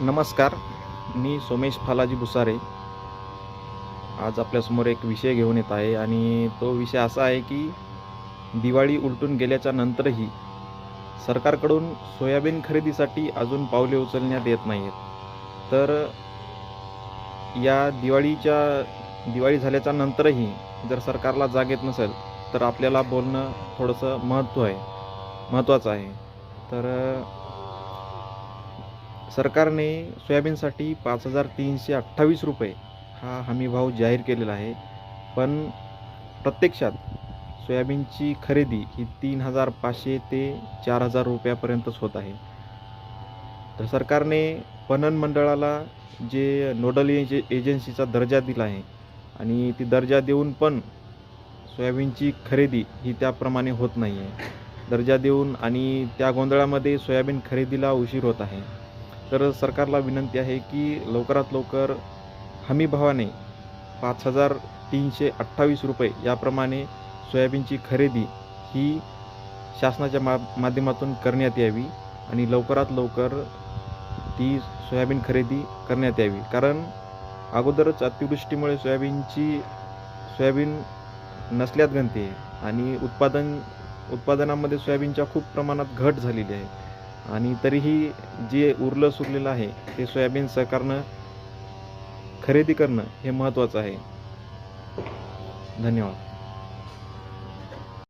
नमस्कार मी सोमेश फालाजी भुसारे. आज आपल्यासमोर एक विषय घेऊन येत आहे आणि तो विषय असा आहे की दिवाळी उलटून गेल्याच्या नंतरही सरकारकडून सोयाबीन खरेदीसाठी अजून पावले उचलण्यात येत नाही आहेत तर या दिवाळीच्या दिवाळी झाल्याच्या नंतरही जर सरकारला जाग येत नसेल तर आपल्याला बोलणं थोडंसं महत्त्व आहे महत्त्वाचं आहे. तर सरकारने सोयाबीनसाठी पाच हजार तीनशे अठ्ठावीस रुपये हा हमी भाव जाहीर केलेला आहे. पण प्रत्यक्षात सोयाबीनची खरेदी ही तीन हजार पाचशे ते चार हजार रुपयापर्यंतच होत आहे. तर सरकारने पणन मंडळाला जे नोडल एजे एजन्सीचा दर्जा दिला आहे आणि ती दर्जा देऊन पण सोयाबीनची खरेदी ही त्याप्रमाणे होत नाही आहे दर्जा देऊन आणि त्या गोंधळामध्ये सोयाबीन खरेदीला उशीर होत आहे. तर सरकारला विनंती आहे की लवकरात लवकर हमीभावाने पाच हजार तीनशे अठ्ठावीस रुपये याप्रमाणे सोयाबीनची खरेदी ही शासनाच्या मा माध्यमातून करण्यात यावी आणि लवकरात लवकर ती सोयाबीन खरेदी करण्यात यावी. कारण अगोदरच अतिवृष्टीमुळे सोयाबीनची सोयाबीन नसल्यात गणते आहे आणि उत्पादन उत्पादनामध्ये सोयाबीनच्या खूप प्रमाणात घट झालेली आहे. आणि तरीही जे उरलं सुरलेलं आहे ते सोयाबीन सरकारनं खरेदी करणं हे महत्त्वाचं आहे. धन्यवाद.